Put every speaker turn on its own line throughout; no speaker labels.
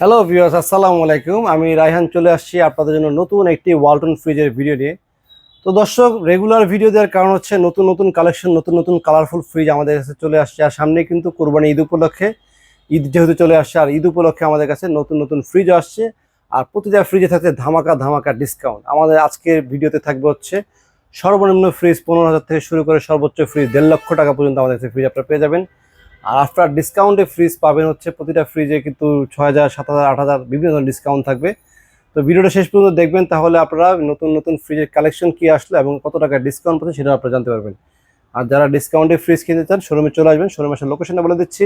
Hello viewers আসসালামু আলাইকুম। আমি রায়হান, চলে আসছি আপনাদের জন্য নতুন একটি ওয়ালটন ফ্রিজের ভিডিও নিয়ে। তো দর্শক রেগুলার ভিডিও দেওয়ার কারণ হচ্ছে নতুন নতুন কালেকশন নতুন নতুন কালারফুল ফ্রিজ আমাদের কাছে চলে আসছে। আর সামনে কিন্তু কোরবানি ঈদ উপলক্ষে, ঈদ যেহেতু চলে আসছে, আর ঈদ উপলক্ষে আমাদের কাছে নতুন নতুন ফ্রিজ আসছে। আর প্রতিটা ফ্রিজে থাকছে ধামাকা ধামাকা ডিসকাউন্ট আমাদের আজকের ভিডিওতে থাকবে হচ্ছে সর্বনিম্ন ফ্রিজ পনেরো হাজার থেকে শুরু করে সর্বোচ্চ ফ্রিজ দেড় লক্ষ টাকা পর্যন্ত আমাদের কাছে ফ্রিজ আপনারা পেয়ে যাবেন। আর আফটার ডিসকাউন্টে ফ্রিজ পাবেন হচ্ছে প্রতিটা ফ্রিজে কিন্তু ছয় হাজার, সাত হাজার, আট হাজার বিভিন্ন ধরনের ডিসকাউন্ট থাকবে। তো ভিডিওটা শেষ পর্যন্ত দেখবেন, তাহলে আপনারা নতুন নতুন ফ্রিজের কালেকশন কি আসলো এবং কত টাকা ডিসকাউন্ট পাচ্ছে সেটা আপনারা জানতে পারবেন। আর যারা ডিসকাউন্টে ফ্রিজ কিনতে চান শোরুমে চলে আসবেন শোরুমের সাথে লোকেশনটা বলে দিচ্ছি।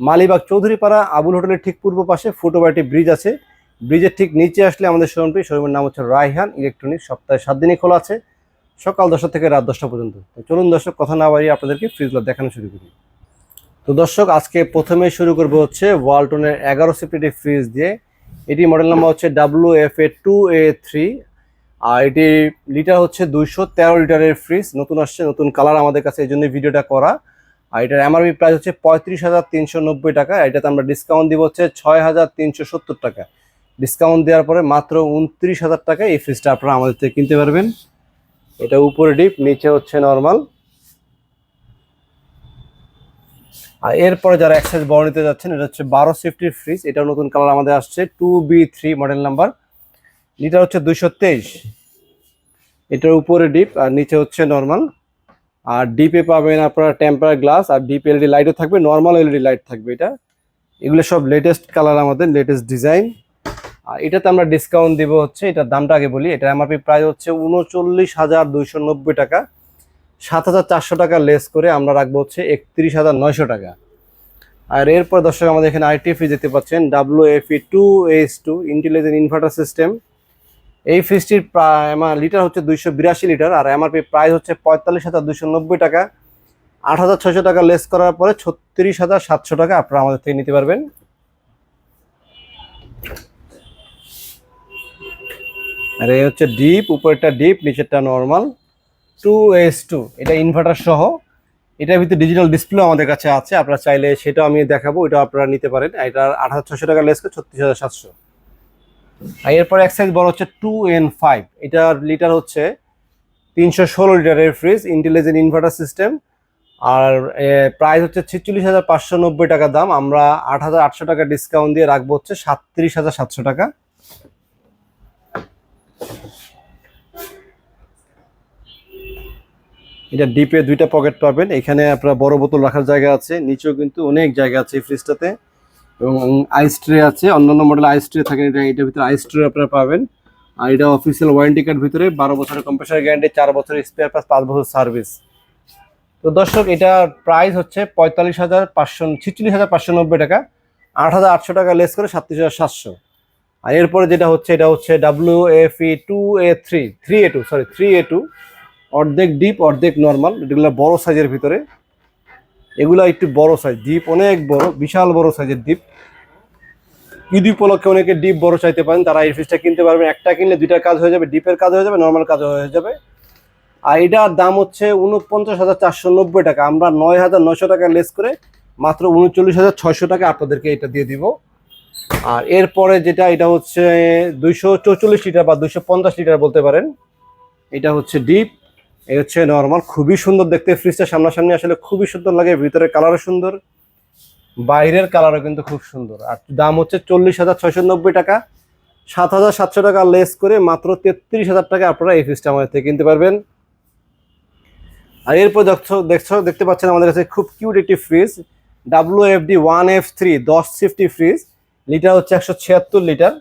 মালিবাগ চৌধুরীপাড়া আবুল হোটেলের ঠিক পূর্ব পাশে ফুটওভারটি ব্রিজ আছে। ব্রিজের ঠিক নিচে আসলে আমাদের শোরুমটি শোরুমের নাম হচ্ছে রায়হান ইলেকট্রনিক সপ্তাহে সাত দিনই খোলা আছে। সকাল দশটা থেকে রাত দশটা পর্যন্ত। চলুন দর্শক, কথা না বাড়িয়ে আপনাদেরকে ফ্রিজগুলো দেখানো শুরু করি। তো দর্শক, আজকে প্রথমে শুরু করব হচ্ছে ওয়ালটনের এগারো সিফটি ফ্রিজ দিয়ে। এটি মডেল নাম্বার হচ্ছে W F A two A three আর এটি লিটার হচ্ছে দুইশো তেরো লিটারের ফ্রিজ নতুন আসছে, নতুন কালার আমাদের কাছে, এই জন্য ভিডিওটা করা। আর এটার এমআরপি প্রাইস হচ্ছে পঁয়ত্রিশ হাজার তিনশো নব্বই টাকা। এটাতে আমরা ডিসকাউন্ট দিব হচ্ছে ছয় হাজার তিনশো সত্তর টাকা। ডিসকাউন্ট দেওয়ার পরে মাত্র উনত্রিশ হাজার টাকা এই ফ্রিজটা আপনারা আমাদের থেকে কিনতে পারবেন। এটা উপরে ডিপ নিচে হচ্ছে নর্মাল আর এরপরে যারা এক্সাইজ বড় নিতে যাচ্ছেন, এটা হচ্ছে বারো সেফটির ফ্রিজ এটাও নতুন কালার আমাদের আসছে two B three model number litre হচ্ছে দুইশো তেইশ। এটার উপরে ডিপ আর নিচে হচ্ছে নর্মাল আর ডিপে পাবেন আপনার টেম্পার গ্লাস আর ডিপ এলইডি লাইটও থাকবে নর্মাল এলইডি লাইট থাকবে এটা। এগুলো সব লেটেস্ট কালার আমাদের লেটেস্ট ডিজাইন আর এটাতে আমরা ডিসকাউন্ট দিব হচ্ছে, এটার দামটা আগে বলি এটা এমআরপি প্রায় হচ্ছে উনচল্লিশ হাজার দুইশো নব্বই টাকা। সাত হাজার চারশো টাকা লেস করে আমরা রাখব হচ্ছে একত্রিশ হাজার নয়শো টাকা। আর এরপর দর্শক, আমাদের এখানে আইটিএফি যেতে পাচ্ছেন W F two H two intelligent inverter system এই ফ্রিজটির লিটার হচ্ছে দুইশো বিরাশি লিটার আর এমআরপি প্রাইস হচ্ছে পঁয়তাল্লিশ হাজার দুশো নব্বই টাকা। আট হাজার ছয়শো টাকা লেস করার পরে ছত্রিশ হাজার সাতশো টাকা আপনারা আমাদের থেকে নিতে পারবেন। আর এই হচ্ছে ডিপ উপরেরটা ডিপ নিচেরটা নর্মাল টু এস টু এটা ইনভার্টার সহ। এটার ভিতরে ডিজিটাল ডিসপ্লে আমাদের কাছে আছে, আপনারা চাইলে সেটাও আমি দেখাবো এটা আপনারা নিতে পারেন। এটার আট হাজার ছশো টাকা লেস ছত্রিশ হাজার সাতশো। এরপর এক সাইজ বড় হচ্ছে টু এন ফাইভ এটার লিটার হচ্ছে তিনশো ষোলো লিটারের ফ্রিজ ইন্টেলিজেন্ট ইনভার্টার সিস্টেম আর প্রাইস হচ্ছে ছেচল্লিশ হাজার পাঁচশো নব্বই টাকা দাম। আমরা আট হাজার আটশো টাকা ডিসকাউন্ট দিয়ে রাখব হচ্ছে সাতত্রিশ হাজার সাতশো টাকা। এটা ডিপে দুইটা পকেট পাবেন। এখানে আপনার বড় বোতল রাখার জায়গা আছে, নিচেও কিন্তু অনেক জায়গা আছে এই ফ্রিজটাতে। এবং আইস ট্রে আছে, অন্যান্য মডেল আইস ট্রে থাকে, এটা এটার ভিতরে আইস ট্রে আপনারা পাবেন। আর এটা অফিসিয়াল ওয়ারেন্টি কার্ড ভিতরে বারো বছরের কম্প্রেসার গ্যারান্টি চার বছরের স্পেয়ার প্লাস পাঁচ বছর সার্ভিস তো দর্শক এটার প্রাইস হচ্ছে পঁয়তাল্লিশ হাজার পাঁচশো, ছিচল্লিশ হাজার পাঁচশো নব্বই টাকা। আট হাজার আটশো টাকা লেস করে সাতত্রিশ হাজার সাতশো। আর এরপরে যেটা হচ্ছে, এটা হচ্ছে W F E two A three three A two sorry three A two অর্ধেক ডিপ অর্ধেক নর্মাল এগুলো বড় সাইজের ভিতরে। এগুলো একটু বড় সাইজ ডিপ অনেক বড়, বিশাল বড় সাইজের ডিপ ঈদ উপলক্ষে অনেকে ডিপ বড় চাইতে পারেন, তারা এই ফ্রিজটা কিনতে পারবেন একটা কিনলে দুইটার কাজ হয়ে যাবে ডিপের কাজ হয়ে যাবে নর্মাল কাজ হয়ে যাবে। আর এটার দাম হচ্ছে উনপঞ্চাশ হাজার চারশো নব্বই টাকা। আমরা নয় হাজার নয়শো টাকা লেস করে মাত্র উনচল্লিশ হাজার ছয়শো টাকা আপনাদেরকে এটা দিয়ে দিব। আর এরপরে যেটা, এটা হচ্ছে দুইশো চৌচল্লিশ লিটার বা দুইশো পঞ্চাশ লিটার বলতে পারেন। এটা হচ্ছে ডিপ এই হচ্ছে নর্মাল খুবই সুন্দর দেখতে। ফ্রিজটা সামনাসামনি আসলে খুবই সুন্দর লাগে ভিতরে কালারও সুন্দর, বাইরের কালারও কিন্তু খুব সুন্দর। আর দাম হচ্ছে চল্লিশ হাজার ছয়শো নব্বই টাকা, সাত হাজার সাতশো টাকা লেস করে মাত্র তেত্রিশ হাজার টাকা আপনারা এই ফ্রিজটা আমাদের থেকে কিনতে পারবেন। আর এরপর দেখছ দেখছ, দেখতে পাচ্ছেন আমাদের কাছে খুব কিউট একটি fridge W F D one F three দশ সিফটি ফ্রিজ লিটার হচ্ছে একশো ছিয়াত্তর লিটার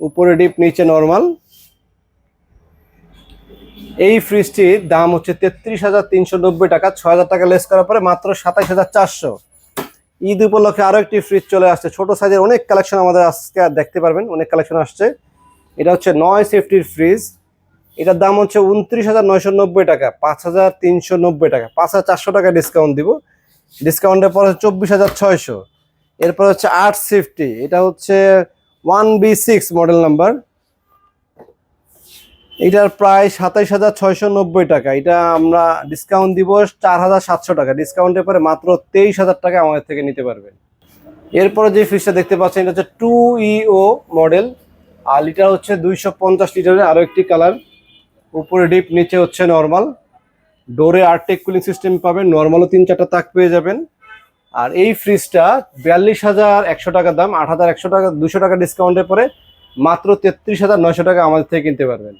উপরে ডিপ নিচে নর্মাল এই ফ্রিজটির দাম হচ্ছে তেত্রিশ হাজার তিনশো নব্বই টাকা, ছয় হাজার টাকা লেস করার পরে মাত্র সাতাইশ হাজার চারশো। ঈদ উপলক্ষে আরও একটি ফ্রিজ চলে আসছে। ছোট সাইজের অনেক কালেকশন আমাদের আজকে দেখতে পারবেন, অনেক কালেকশন আসছে। এটা হচ্ছে নয় সেফটির ফ্রিজ এটার দাম হচ্ছে উনত্রিশ হাজার নয়শো নব্বই টাকা, পাঁচ হাজার তিনশো নব্বই টাকা, পাঁচ হাজার চারশো টাকা ডিসকাউন্ট দিব। ডিসকাউন্টের পর হচ্ছে চব্বিশ হাজার ছয়শো। এরপর হচ্ছে আট সেফটি এটা হচ্ছে one B six model number এটার প্রায় সাতাইশ হাজার ছয়শো নব্বই টাকা। এটা আমরা ডিসকাউন্ট দিব চার হাজার সাতশো টাকা। ডিসকাউন্টের পরে মাত্র তেইশ হাজার টাকা আমাদের থেকে নিতে পারবেন। এরপরে যে ফ্রিজটা দেখতে পাচ্ছেন, এটা হচ্ছে টু ইও মডেল আর লিটার হচ্ছে দুইশো পঞ্চাশ লিটারের আরও একটি কালার উপরে ডিপ নিচে হচ্ছে নর্মাল ডোরে আর্টেক কুলিং সিস্টেম পাবেন। নর্মালও তিন চারটা তাক পেয়ে যাবেন। আর এই ফ্রিজটা বিয়াল্লিশ হাজার একশো টাকা দাম, আট হাজার একশো টাকা, দুশো টাকা ডিসকাউন্টের পরে মাত্র তেত্রিশ হাজার নয়শো টাকা আমাদের থেকে কিনতে পারবেন।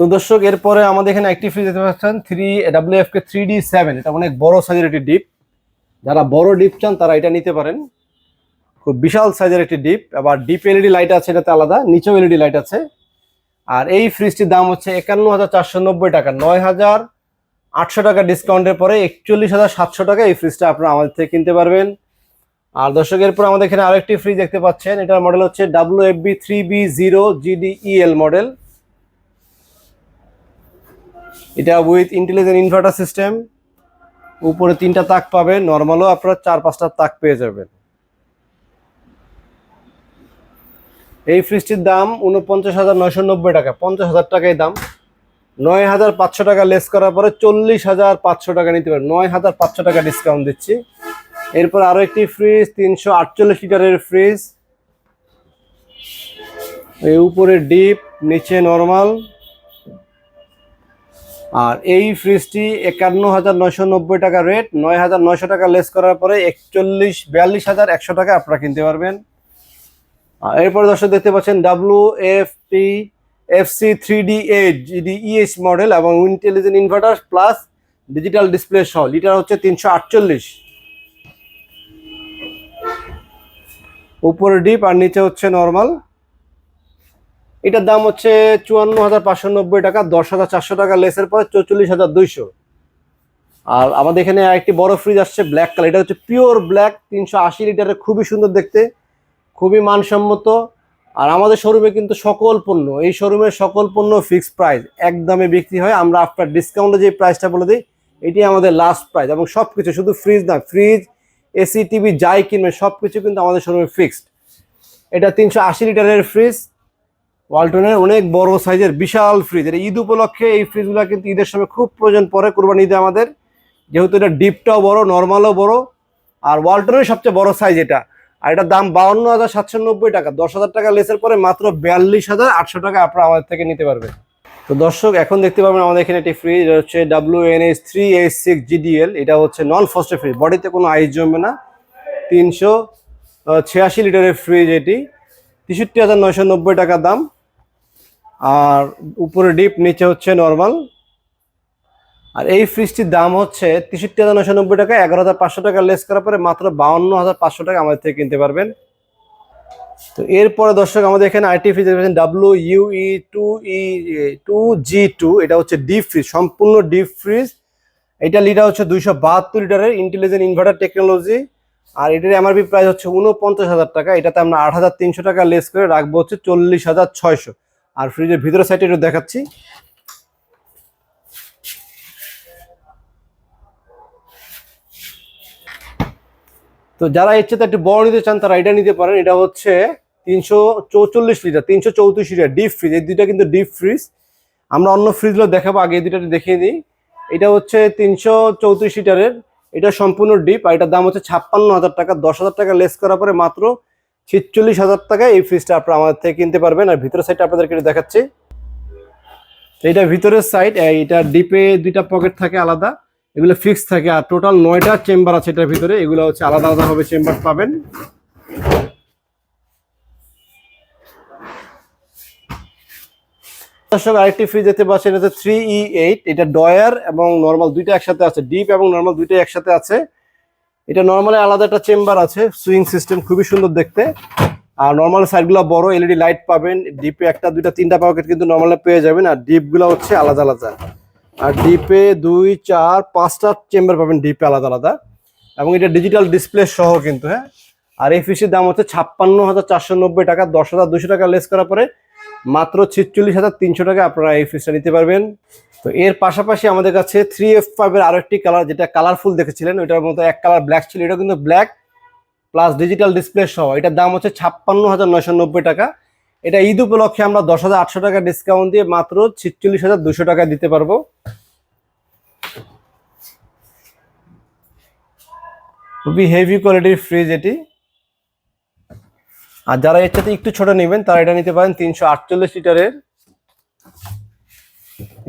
তো দর্শক, এরপরে আমাদের এখানে একটি ফ্রিজ দেখতে পাচ্ছেন three W F K three D seven এটা অনেক বড় সাইজের একটি ডিপ যারা বড় ডিপ চান, তারা এটা নিতে পারেন। খুব বিশাল সাইজের একটি ডিপ আবার ডিপ এলইডি লাইট আছে, এটাতে আলাদা, নিচেও এলইডি লাইট আছে। আর এই ফ্রিজটির দাম হচ্ছে একান্ন হাজার চারশো নব্বই টাকা, নয় হাজার আটশো টাকা ডিসকাউন্টের পরে একচল্লিশ হাজার সাতশো টাকা এই ফ্রিজটা আপনারা আমাদের থেকে কিনতে পারবেন। আর দর্শকের পর আমাদের এখানে আরেকটি ফ্রিজ দেখতে পাচ্ছেন, এটার মডেল হচ্ছে W F B three B zero GDEL model এটা উইথ ইন্টেলিজেন্ট ইনভার্টার সিস্টেম উপরে তিনটা তাক পাবেন নর্মালও আপনারা চার পাঁচটা তাক পেয়ে যাবেন। এই ফ্রিজটির দাম উনপঞ্চাশ হাজার নয়শো নব্বই টাকা, পঞ্চাশ হাজার টাকাই দাম। নয় হাজার পাঁচশো টাকা লেস করার পরে চল্লিশ হাজার পাঁচশো টাকা নিতে পারেন। নয় হাজার পাঁচশো টাকা ডিসকাউন্ট দিচ্ছি। এরপর আরও একটি ফ্রিজ তিনশো আটচল্লিশ লিটারের ফ্রিজ এই উপরে ডিপ নিচে নর্মাল আর এই ফ্রিজটি একান্ন হাজার নয়শো নব্বই টাকা রেট নয় হাজার নয়শো টাকা লেস করার পরে একচল্লিশ, বিয়াল্লিশ হাজার একশো টাকা আপনারা কিনতে পারবেন। এরপরে দর্শক দেখতে পাচ্ছেন W F T F C three D eight GD ES model এবং intelligent inverter plus digital display সহ লিটার হচ্ছে তিনশো আটচল্লিশ। উপরে ডিপ আর নিচে হচ্ছে নর্মাল এটার দাম হচ্ছে চুয়ান্ন হাজার পাঁচশো নব্বই টাকা, দশ হাজার চারশো টাকা লেসের পরে চৌচল্লিশ হাজার দুইশো। আর আমাদের এখানে একটি বড় ফ্রিজ আসছে ব্ল্যাক কালার এটা হচ্ছে পিওর ব্ল্যাক তিনশো আশি লিটারের, খুবই সুন্দর দেখতে, খুবই মানসম্মত। আর আমাদের শোরুমে কিন্তু সকল পণ্য, এই শোরুমের সকল পণ্য ফিক্সড প্রাইস একদমে বিক্রি হয়। আমরা আফটার ডিসকাউন্টে যে প্রাইসটা বলে দিই, এটি আমাদের লাস্ট প্রাইস এবং সব কিছু শুধু ফ্রিজ না ফ্রিজ এসি টিভি যাই কিনবে সব কিছু কিন্তু আমাদের শোরুমে ফিক্সড এটা তিনশো আশি লিটারের ফ্রিজ ওয়ালটনের অনেক বড় সাইজের বিশাল ফ্রিজ এটা ঈদ উপলক্ষে এই ফ্রিজগুলো কিন্তু ঈদের সময় খুব প্রয়োজন পড়ে, কোরবানি ঈদে আমাদের। যেহেতু এটা ডিপটাও বড়, নর্মালও বড়। আর ওয়ালটনের সবচেয়ে বড় সাইজ এটা। আর এটার দাম বাউন্ন হাজার সাতশো নব্বই টাকা। দশ হাজার টাকা লেসের পরে মাত্র বিয়াল্লিশ হাজার আটশো টাকা আপনারা আমাদের থেকে নিতে পারবেন। তো দর্শক, এখন দেখতে পাবেন আমাদের এখানে একটি ফ্রিজ এটা হচ্ছে W N S three eight six GDL এটা হচ্ছে নন ফস্টের ফ্রিজ বডিতে কোনো আইস জমবে না। তিনশো ছিয়াশি লিটারের ফ্রিজ এটি। তেষট্টি হাজার নয়শো নব্বই টাকা দাম। আর উপরে ডিপ, নিচে হচ্ছে নর্মাল আর এই ফ্রিজটির দাম হচ্ছে তেষট্টি হাজার নশো নব্বই টাকা, এগারো হাজার পাঁচশো টাকা। লেস করার পরে মাত্র বাউন্ন হাজার পাঁচশো টাকা আমাদের থেকে কিনতে পারবেন। তো এরপরে দর্শক, আমাদের এখানে আইটি ফ্রিজ দেখেছেন W UE two E two G two এটা হচ্ছে ডিপ ফ্রিজ সম্পূর্ণ ডিপ ফ্রিজ এটা লিটার হচ্ছে দুইশো বাহাত্তর লিটারের ইন্টেলিজেন্ট ইনভার্টার টেকনোলজি আর এটার এমআরপি প্রাইস হচ্ছে উনপঞ্চাশ হাজার টাকা, এটাতে আমরা আট হাজার তিনশো টাকা লেস করে রাখব হচ্ছে চল্লিশ হাজার ছয়শো। আর ফ্রিজের ভিতরে সাইডে একটু দেখাচ্ছি। তো যারা ইচ্ছে তো একটু বড় নিতে চান, তারা এটা নিতে পারেন। এটা হচ্ছে তিনশো চৌচল্লিশ লিটার তিনশো চৌত্রিশ লিটার ডিপ ফ্রিজ এই দুইটা কিন্তু ডিপ ফ্রিজ আমরা অন্য ফ্রিজগুলো দেখাবো, আগে এই দুইটা দেখিয়ে দিই। এটা হচ্ছে তিনশো চৌত্রিশ লিটারের এটা সম্পূর্ণ ডিপ আর এটার দাম হচ্ছে ছাপ্পান্ন হাজার টাকা। দশ হাজার টাকা লেস করার পরে মাত্র ছিচল্লিশ হাজার টাকায় এই ফ্রিজটা আপনারা আমাদের থেকে কিনতে পারবেন। আর ভিতরের সাইডটা আপনাদেরকে দেখাচ্ছি। এইটা ভিতরের সাইড এইটা ডিপে দুইটা পকেট থাকে আলাদা। এগুলো ফিক্স থাকে। আর টোটাল নয়টা চেম্বার আছে এটার ভিতরে। এগুলো হচ্ছে আলাদা আলাদা ভাবে চেম্বার পাবেন। দর্শক, আরেকটি ফ্রিজ দেখতে পাচ্ছেন, এটা থ্রি ই এইট এটা ডয়ার এবং নর্মাল দুইটা একসাথে আছে। ডিপ এবং নর্মাল দুইটাই একসাথে আছে। এটা নর্মালি আলাদা একটা চেম্বার আছে সুইং সিস্টেম খুবই সুন্দর দেখতে। আর নর্মাল সাইডগুলো বড় এলইডি লাইট পাবেন ডিপে একটা, দুইটা, তিনটা পকেট কিন্তু নর্মালি পেয়ে যাবেন। আর ডিপগুলো হচ্ছে আলাদা আলাদা। আর ডিপে দুই, চার, পাঁচটা চেম্বার পাবেন ডিপে আলাদা আলাদা। এবং এটা ডিজিটাল ডিসপ্লে সহ কিন্তু হ্যাঁ? আর এই ফিসের দাম হচ্ছে ছাপ্পান্ন হাজার চারশো নব্বই টাকা, দশ হাজার দুশো টাকা লেস করার পরে মাত্র ছিচল্লিশ হাজার তিনশো টাকা আপনারা এই ফিসটা নিতে পারবেন। তো এর পাশাপাশি আমাদের কাছে থ্রি এফ ফাইভের আরও একটি কালার যেটা কালারফুল দেখেছিলেন, ওইটার মতো এক কালার ব্ল্যাক ছিল এটা কিন্তু ব্ল্যাক প্লাস ডিজিটাল ডিসপ্লে সহ। এটার দাম হচ্ছে ছাপ্পান্ন হাজার নয়শো নব্বই টাকা। এটা ঈদ উপলক্ষে আমরা দশ হাজার আটশো টাকা ডিসকাউন্ট দিয়ে মাত্র ছিচল্লিশ হাজার দুশো টাকা দিতে পারব। খুবই হেভি কোয়ালিটির ফ্রিজ এটি। আর যারা এর সাথে একটু ছোট নেবেন, তারা এটা নিতে পারেন তিনশো আটচল্লিশ লিটারের।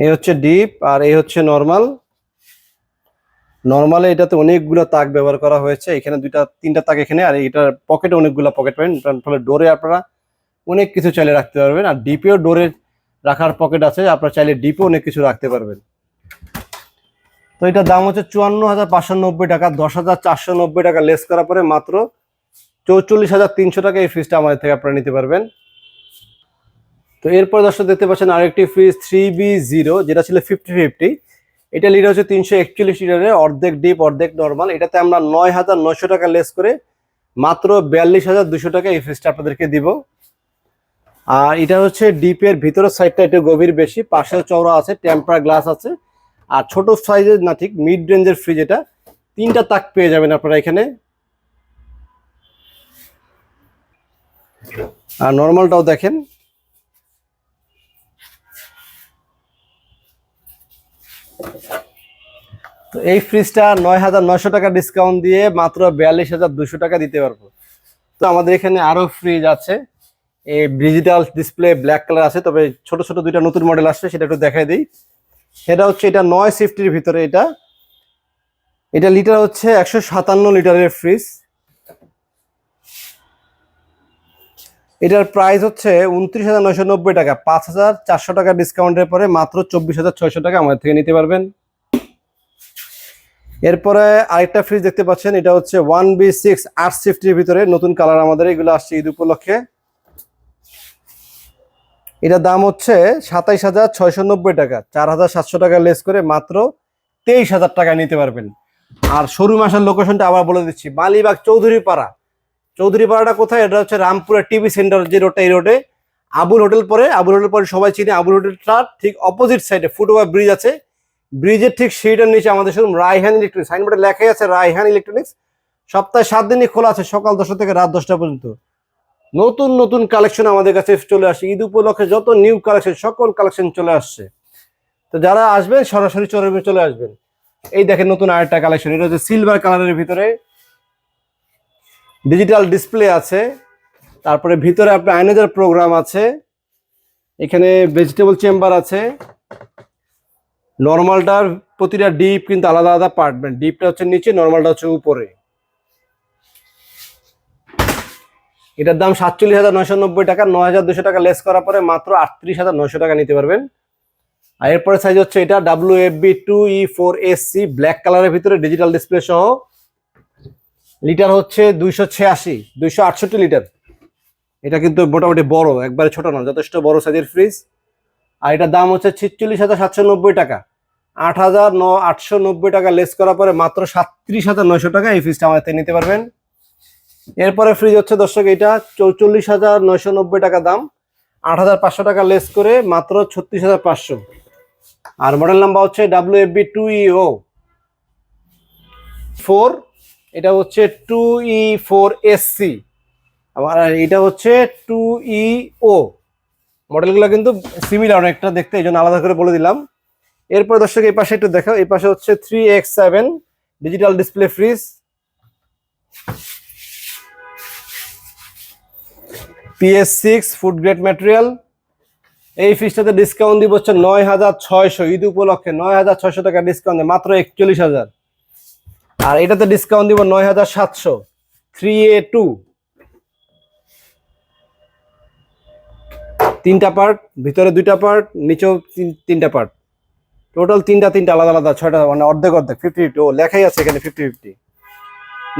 এই হচ্ছে ডিপ আর এই হচ্ছে নর্মাল নর্মালে এটাতে অনেকগুলো তাক ব্যবহার করা হয়েছে। এখানে দুইটা, তিনটা তাক এখানে, আর এটার পকেটে অনেকগুলো পকেট পাবেন। তার ফলে ডোরে আপনারা অনেক কিছু চাইলে রাখতে পারবেন। আর ডিপেও ডোরে রাখার পকেট আছে। আপনারা চাইলে ডিপেও অনেক কিছু রাখতে পারবেন। তো এটার দাম হচ্ছে চুয়ান্ন হাজার পাঁচশো নব্বই টাকা। দশ হাজার চারশো নব্বই টাকা লেস করার পরে মাত্র চৌচল্লিশ হাজার তিনশো টাকা এই ফ্রিজটা আমাদের থেকে আপনারা নিতে পারবেন। তো এরপর দর্শক দেখতে পাচ্ছেন আরেকটি ফ্রিজ থ্রি বি জিরো যেটা ছিল ফিফটি ফিফটি এটা লিটার হচ্ছে তিনশো একচল্লিশ লিটারের অর্ধেক ডিপ অর্ধেক নর্মাল এটাতে আমরা নয় হাজার নয়শো টাকা লেস করে মাত্র বিয়াল্লিশ হাজার দুশো টাকা এই ফ্রিজটা আপনাদেরকে দিব। আর এটা হচ্ছে ডিপের ভিতরের সাইডটা একটু গভীর বেশি, পাশেও চওড়া আছে টেম্পার গ্লাস আছে। আর ছোট সাইজের না ঠিক মিড রেঞ্জের ফ্রিজ এটা। তিনটা তাক পেয়ে যাবেন আপনারা এখানে। আর নর্মালটাও দেখেন। তো এই ফ্রিজটা নয় হাজার নয়শো টাকা ডিসকাউন্ট দিয়ে মাত্র বিয়াল্লিশ হাজার দুশো টাকা দিতে পারব। তো আমাদের এখানে আরও ফ্রিজ আছে। এই ডিজিটাল ডিসপ্লে ব্ল্যাক কালার আছে, তবে ছোট ছোট দুইটা নতুন মডেল আসছে, সেটা একটু দেখাই দিই। সেটা হচ্ছে এটা নয় সিফটির ভিতরে এটা। এটা লিটার হচ্ছে একশো সাতান্ন লিটারের ফ্রিজ এটার প্রাইস হচ্ছে উনত্রিশ হাজার নয়শো নব্বই টাকা। পাঁচ হাজার চারশো টাকা ডিসকাউন্টের পরে মাত্র চব্বিশ হাজার ছয়শো টাকা আমাদের থেকে নিতে পারবেন। এরপরে আরেকটা ফ্রিজ দেখতে পাচ্ছেন, এটা হচ্ছে ওয়ান বি সিক্স আট সিফটির ভিতরে। নতুন কালার আমাদের এগুলো আসছে ঈদ উপলক্ষে। এটার দাম হচ্ছে সাতাইশ হাজার ছয়শো নব্বই টাকা। চার হাজার সাতশো টাকা লেস করে মাত্র তেইশ হাজার টাকা নিতে পারবেন। আর শোরুম আসার লোকেশনটা আবার বলে দিচ্ছি, মালিবাগ চৌধুরী পাড়া চৌধুরী পাড়াটা কোথায়? এটা হচ্ছে রামপুরা টিভি সেন্টার যে রোডটা এই রোডে আবুল হোটেল পরে, আবুল হোটেল পরে সবাই চিনে আবুল হোটেলটা ঠিক অপোজিট সাইডে ফুটওভার ব্রিজ আছে। ব্রিজের ঠিক সেইটার নিচে আমাদের শোরুম রায়হান ইলেকট্রনিক্স সাইনবোর্ডে লেখাই আছে রায়হান ইলেকট্রনিক্স সপ্তাহে সাত দিনই খোলা আছে, সকাল দশটা থেকে রাত দশটা পর্যন্ত। নতুন নতুন কালেকশন আমাদের কাছে চলে আসে ঈদ উপলক্ষে যত নিউ কালেকশন সকল কালেকশন চলে আসছে। তো যারা আসবেন, সরাসরি চলে আসবেন। এই দেখেন নতুন আরেকটা কালেকশন এটা হচ্ছে সিলভার কালারের ভিতরে। ডিজিটাল ডিসপ্লে আছে। তারপরে ভিতরে আপনার আইনেজার প্রোগ্রাম আছে। এখানে ভেজিটেবল চেম্বার আছে। নর্মালটার প্রতিটা ডিপ কিন্তু আলাদা আলাদা পার্টমেন্ট ডিপটা হচ্ছে নিচে নর্মালটা হচ্ছে উপরে। এটার দাম সাতচল্লিশ হাজার নয়শো নব্বই টাকা, নয় হাজার দুশো টাকা লেস করার পরে মাত্র আটত্রিশ হাজার নয়শো টাকা নিতে পারবেন। আর এরপরে সাইজ হচ্ছে এটা W F B two E four S C black কালারের ভিতরে ডিজিটাল ডিসপ্লে সহ। লিটার হচ্ছে দুইশো ছিয়াশি, দুইশো আটষট্টি লিটার। এটা কিন্তু মোটামুটি বড়, একবারে ছোট না, যথেষ্ট বড় সাইজের ফ্রিজ। আর এটার দাম হচ্ছে ছিচল্লিশ হাজার সাতশো নব্বই টাকা। আট হাজার ন আটশো নব্বই টাকা লেস করার পরে মাত্র সাতত্রিশ হাজার নয়শো টাকা এই ফ্রিজটা আমাদের নিতে পারবেন। এরপরে ফ্রিজ হচ্ছে দর্শক এটা, চৌচল্লিশ হাজার নয়শো নব্বই টাকা দাম। আট হাজার পাঁচশো টাকা লেস করে মাত্র ছত্রিশ হাজার পাঁচশো। আর মডেল নাম্বার হচ্ছে W F B two EO four এটা হচ্ছে two E four S C আবার এটা হচ্ছে টু ই ও মডেলগুলো কিন্তু সিমিলার অনেকটা দেখতে, এই জন্য আলাদা করে বলে দিলাম। এরপর দর্শক, এই পাশে একটু দেখো এই পাশে হচ্ছে three X seven digital display fridge PS six food grade material এই ফ্রিজটাতে ডিসকাউন্ট দিব হচ্ছে নয় হাজার ছয়শো, ঈদ উপলক্ষে নয় হাজার ছয়শো টাকা ডিসকাউন্ট মাত্র একচল্লিশ হাজার। আর এটাতে ডিসকাউন্ট দিব নয় হাজার সাতশো। থ্রি এ টু তিনটা পার্ট ভিতরে দুইটা পার্ট নিচেও তিন- তিনটা পার্ট টোটাল তিনটা তিনটা, আলাদা আলাদা, ছয়টা মানে অর্ধেক অর্ধেক ফিফটি ফিফটি ও, লেখাই আছে এখানে ফিফটি ফিফটি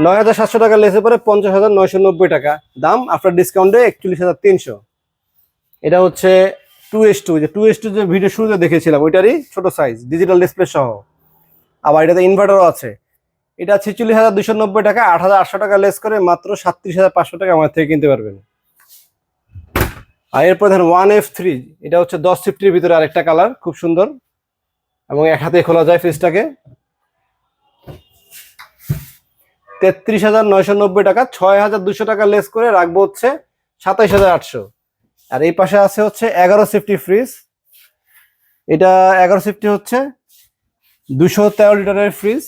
নয় হাজার সাতশো টাকা লেসে পরে পঞ্চাশ হাজার নয়শো নব্বই টাকা। দাম আফটার ডিসকাউন্টে একচল্লিশ হাজার তিনশো। এটা হচ্ছে টু এস টু যে টু এস টু যে ভিডিও শুরুতে দেখেছিলাম, ওইটারই ছোট সাইজ ডিজিটাল ডিসপ্লে সহ। আবার এটাতে ইনভার্টারও আছে। এটা ছেচল্লিশ হাজার দুশো নব্বই টাকা, আট হাজার আটশো টাকা লেস করে মাত্র সাতত্রিশ হাজার পাঁচশো টাকা আমার থেকে কিনতে পারবেন। আর এরপর ধরেন ওয়ান এফ থ্রি, এটা হচ্ছে দশ ফিফটির ভিতরে আরেকটা কালার, খুব সুন্দর। এবং এক হাতে খোলা যায় ফ্রিজটাকে তেত্রিশ হাজার নয়শো নব্বই টাকা, ছয় হাজার দুশো টাকা লেস করে রাখব হচ্ছে সাতাইশ হাজার আটশো। আর এই পাশে আছে হচ্ছে এগারো সিফটি ফ্রিজ। এটা এগারো সিফটি হচ্ছে দুশো তেরো লিটারের ফ্রিজ।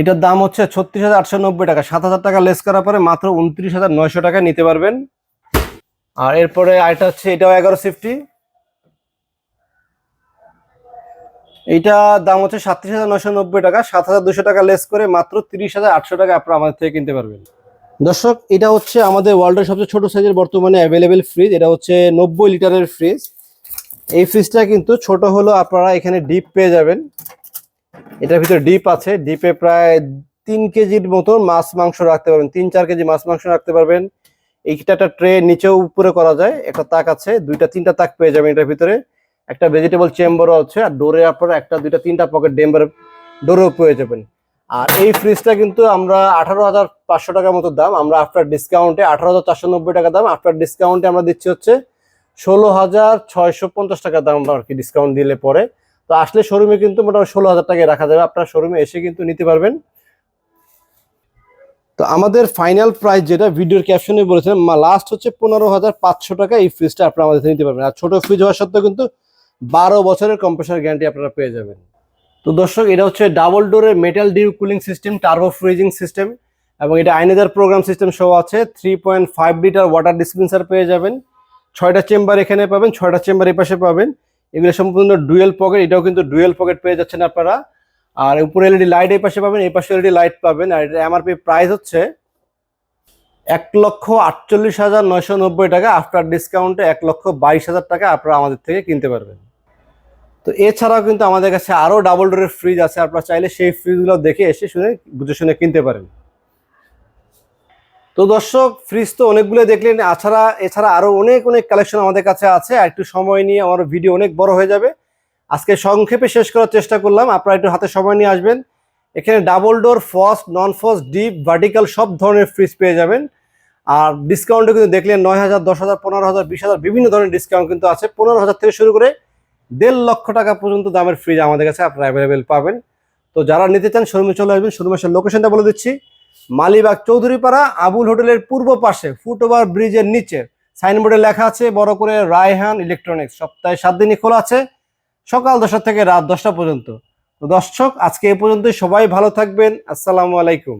এটার দাম হচ্ছে ছত্রিশ হাজার আটশো নব্বই টাকা। সাত হাজার টাকা লেস করার পরে মাত্র উনত্রিশ হাজার নয়শো টাকা নিতে পারবেন। আর এরপরে আরেকটা হচ্ছে, এটাও এগারো সিফটি। এইটা দাম হচ্ছে সাতত্রিশ হাজার নয়শো নব্বই টাকা। সাত হাজার দুশো টাকা লেস করে মাত্র তিরিশ হাজার আটশো টাকা আপনারা আমাদের থেকে কিনতে পারবেন। দর্শক, এটা হচ্ছে আমাদের ওয়ার্ল্ডের সবচেয়ে ছোট সাইজের বর্তমানে অ্যাভেলেবেল ফ্রিজ এটা হচ্ছে নব্বই লিটারের ফ্রিজ এই ফ্রিজটা কিন্তু ছোট হলো আপনারা এখানে ডিপ পেয়ে যাবেন। এটার ভিতরে ডিপ আছে। ডিপে প্রায় তিন কেজির মতন মাছ মাংস রাখতে পারবেন। তিন চার কেজি মাছ মাংস রাখতে পারবেন। এইটা একটা ট্রে নিচেও উপরে করা যায়। একটা তাক আছে। দুইটা, তিনটা তাক পেয়ে যাবেন এটার ভিতরে। একটা ভেজিটেবল চেম্বারও আছে। আর ডোরে আপনারা একটা, দুইটা, তিনটা পকেট ডেম্বার ডোরেও পেয়ে যাবেন। আর এই ফ্রিজটা কিন্তু আমরা আঠারো হাজার পাঁচশো টাকার মতো দাম। আমরা আফটার ডিসকাউন্টে আঠারো হাজার চারশো নব্বই টাকা দাম। আফটার ডিসকাউন্টে আমরা দিচ্ছি হচ্ছে ষোলো হাজার ছয়শো পঞ্চাশ টাকা দাম আর কি ডিসকাউন্ট দিলে পরে। তো আসলে শোরুমে কিন্তু মোটামুটি ষোলো হাজার টাকায় রাখা যাবে। আপনার শোরুমে এসে কিন্তু নিতে পারবেন। তো আমাদের ফাইনাল প্রাইস যেটা ভিডিওর ক্যাপশনে বলেছিলাম লাস্ট হচ্ছে পনেরো হাজার পাঁচশো টাকা। এই ফ্রিজটা আপনারা আমাদের নিতে পারবেন। আর ছোটো ফ্রিজ হওয়া সত্ত্বেও কিন্তু বারো বছরের কম্প্রেসার গ্যারান্টি আপনারা পেয়ে যাবেন। তো দর্শক, এটা হচ্ছে ডাবল ডোরের metal dew cooling system turbo freezing system এবং এটা আইনেদার প্রোগ্রাম সিস্টেম সহ আছে। Three point five litre water dispenser পেয়ে যাবেন। ছয়টা চেম্বার এখানে পাবেন, ছয়টা চেম্বার এই পাশে পাবেন। এগুলো সম্পূর্ণ ডুয়েল পকেট, এটাও কিন্তু ডুয়েল পকেট পেয়ে যাচ্ছেন আপনারা। আর উপরে এলইডি লাইট এই পাশে পাবেন, এই পাশে এলইডি লাইট পাবেন। আর এটা এমআরপি প্রাইস হচ্ছে এক লক্ষ আটচল্লিশ হাজার নয়শো নব্বই টাকা। আফটার ডিসকাউন্টে এক লক্ষ বাইশ হাজার টাকা আপনারা আমাদের থেকে কিনতে পারবেন। তো এছাড়াও কিন্তু আমাদের কাছে আরও ডাবল ডোরের ফ্রিজ আছে। আপনারা চাইলে সেই ফ্রিজগুলো দেখে এসে শুনে, বুঝে শুনে কিনতে পারেন। তো দর্শক ফ্রিজ তো অনেকগুলো দেখলেন এছাড়া এছাড়া আরও অনেক অনেক কালেকশন আমাদের কাছে আছে। একটু সময় নিয়ে আমার ভিডিও অনেক বড় হয়ে যাবে। আজকে সংক্ষেপে শেষ করার চেষ্টা করলাম। আপনারা একটু হাতে সময় নিয়ে আসবেন। এখানে double door frost non frost deep vertical সব ধরনের ফ্রিজ পেয়ে যাবেন। আর ডিসকাউন্টে কিন্তু দেখলেন, নয় হাজার, দশ হাজার, পনেরো হাজার, বিশ হাজার, বিভিন্ন ধরনের ডিসকাউন্ট কিন্তু আছে। পনেরো হাজার থেকে শুরু করে দেড় লক্ষ টাকা পর্যন্ত দামের ফ্রিজ আমাদের কাছে আপনারা অ্যাভেলেবেল পাবেন। তো যারা নিতে চান শোরুমে চলে আসবেন। শোরুমের লোকেশনটা বলে দিচ্ছি। মালিবাগ চৌধুরীপাড়া আবুল হোটেলের পূর্ব পাশে ফুটওভার ব্রিজের নিচে সাইনবোর্ডে লেখা আছে, বড় করে রায়হান ইলেকট্রনিক্স। সপ্তাহে সাত দিনই খোলা আছে, সকাল দশটা থেকে রাত দশটা পর্যন্ত। দর্শক, আজকে এ পর্যন্তই। সবাই ভালো থাকবেন। আসসালামু আলাইকুম।